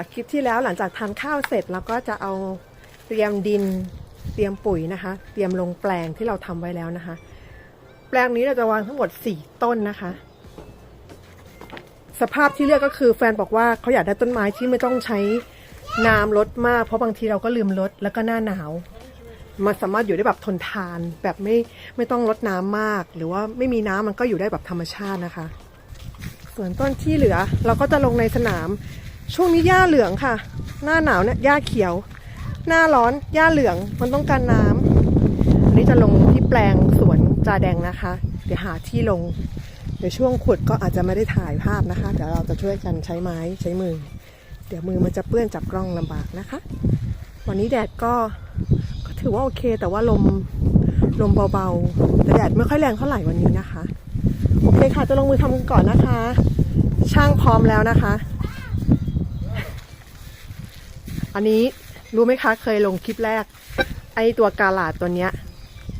แต่คลิปที่แล้วหลังจากทานข้าวเสร็จเราก็จะเอาเตรียมดินเตรียมปุ๋ยนะคะ เตรียมลงแปลงที่เราทำไว้แล้วนะคะ แปลงนี้เราจะวางทั้งหมด 4 ต้นนะคะ สภาพที่เลือกก็คือแฟนบอกว่าเขาอยากได้ต้นไม้ที่ไม่ต้องใช้น้ำลดมากเพราะบางทีเราก็ลืมลดแล้วก็หน้าหนาวมันสามารถอยู่ได้แบบทนทานแบบไม่ไม่ต้องลดน้ำมาก หรือว่าไม่มีน้ำมันก็อยู่ได้แบบธรรมชาตินะคะ ส่วนต้นที่เหลือเราก็จะลงในสนาม ช่วงนี้หญ้าเหลืองค่ะ หน้าหนาวเนี่ยหญ้าเขียว หน้าร้อนหญ้าเหลืองมันต้องการน้ำอันนี้จะลงที่แปลงสวนจาแดงนะคะ เดี๋ยวหาที่ลง เดี๋ยวช่วงขุดก็อาจจะไม่ได้ถ่ายภาพนะคะเดี๋ยวเราจะช่วยกันใช้ไม้ใช้มือ เดี๋ยวมือมันจะเปื้อนจับกล้องลำบากนะคะ วันนี้แดดก็ก็ถือว่าโอเค แต่ว่าลมลมเบาๆ แต่แดดไม่ค่อยแรงเท่าไหร่วันนี้นะคะ โอเคค่ะจะลงมือทำกันก่อนนะคะ ช่างพร้อมแล้วนะคะ อันนี้รู้ไหมคะเคยลงคลิปแรก ไอตัวกาลาดตัวเนี้ย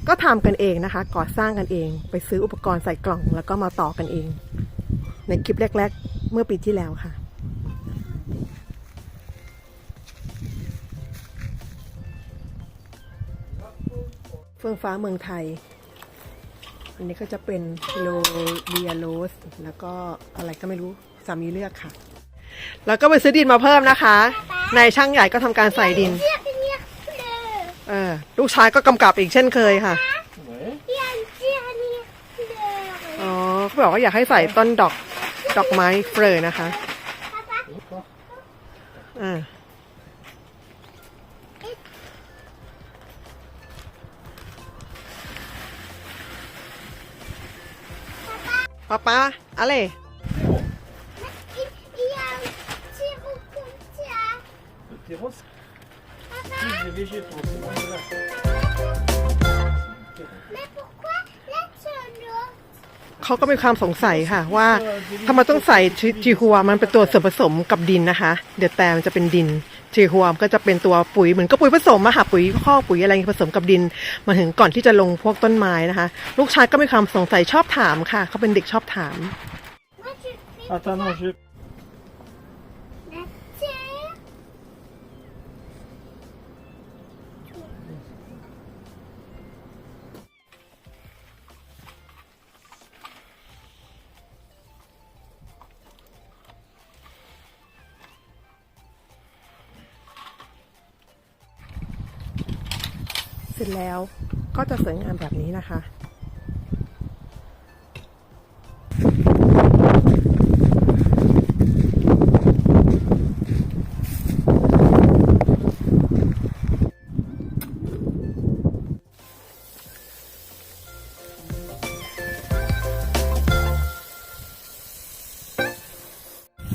ก็ทำกันเองนะคะ ก่อสร้างกันเอง ไปซื้ออุปกรณ์ใส่กล่องแล้วก็มาต่อกันเอง ในคลิปแรก ๆ เมื่อปีที่แล้วค่ะเฟื่องฟ้าเมืองไทย อันนี้ก็จะเป็นโลเบียโรส แล้วก็อะไรก็ไม่รู้สามีเลือกค่ะ แล้วก็ไปซื้อดินมาเพิ่มนะคะ นายช่างใหญ่ก็ทำการใส่ดินเรียกเรียกเลยเออลูกชายก็กำกับอีกเช่นเคยค่ะเรียกเรียกเรียกเลยอ๋อเขาบอกว่าอยากให้ใส่ต้นดอกดอกไม้เฟรอนะคะอ่าป๊าป๊าอะไร อีอียังชื่อบุกุจ้า Terrasse Plus des végétaux, c'est bon, là. แม่บอกว่าเล่นชนรถเขาก็มีความสงสัยค่ะว่าทำไมต้องใส่จีฮัวมันเป็นตัวส่วนผสมกับดินนะคะ เดี๋ยวแต่มันจะเป็นดินจีฮัวก็จะเป็นตัวปุ๋ยเหมือนกับปุ๋ยผสมอะค่ะปุ๋ยข้อกปุ๋ยอะไรผสมกับดิน มาถึงก่อนที่จะลงพวกต้นไม้นะคะ ลูกชายก็มีความสงสัยชอบถามค่ะ เขาเป็นเด็กชอบถามว่าจะเป็น Attends, non, je... ร็จแล้วก็จะสวยงามแบบนี้นะคะ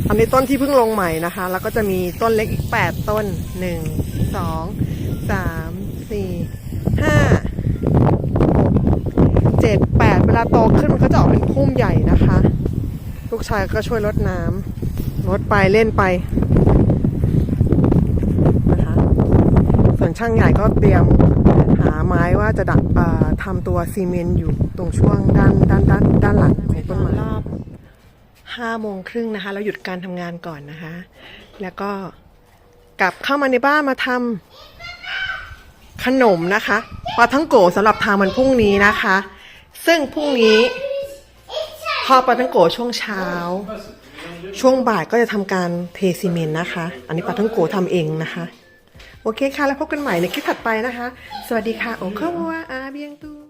อันนี้ต้นที่เพิ่งลงใหม่นะคะ แล้วก็จะมีต้นเล็กอีก 8 ต้น 1 2 3 4 5 7 8เจ็ดแปดเวลาโตขึ้นมันก็จะออกเป็นพุ่มใหญ่นะคะ ลูกชายก็ช่วยรดน้ำรดไปเล่นไปนะคะส่วนช่างใหญ่ก็เตรียมหาไม้ว่าจะดักทำตัวซีเมนต์อยู่ตรงช่วงด้านด้านด้านด้านหลังของต้นไม้ห้าโมงครึ่งนะคะ เราหยุดการทำงานก่อนนะคะ แล้วก็กลับเข้ามาในบ้านมาทำ ขนมนะคะปลาทั้งโกสำหรับทานวันพรุ่งนี้นะคะ ซึ่งพรุ่งนี้พอปลาทั้งโกช่วงเช้า ช่วงบ่ายก็จะทำการเทซีเมนต์นะคะ อันนี้ปลาทั้งโกทำเองนะคะ โอเคค่ะ แล้วพบกันใหม่ในคลิปถัดไปนะคะ สวัสดีค่ะโอเคว่าอาเบียงตู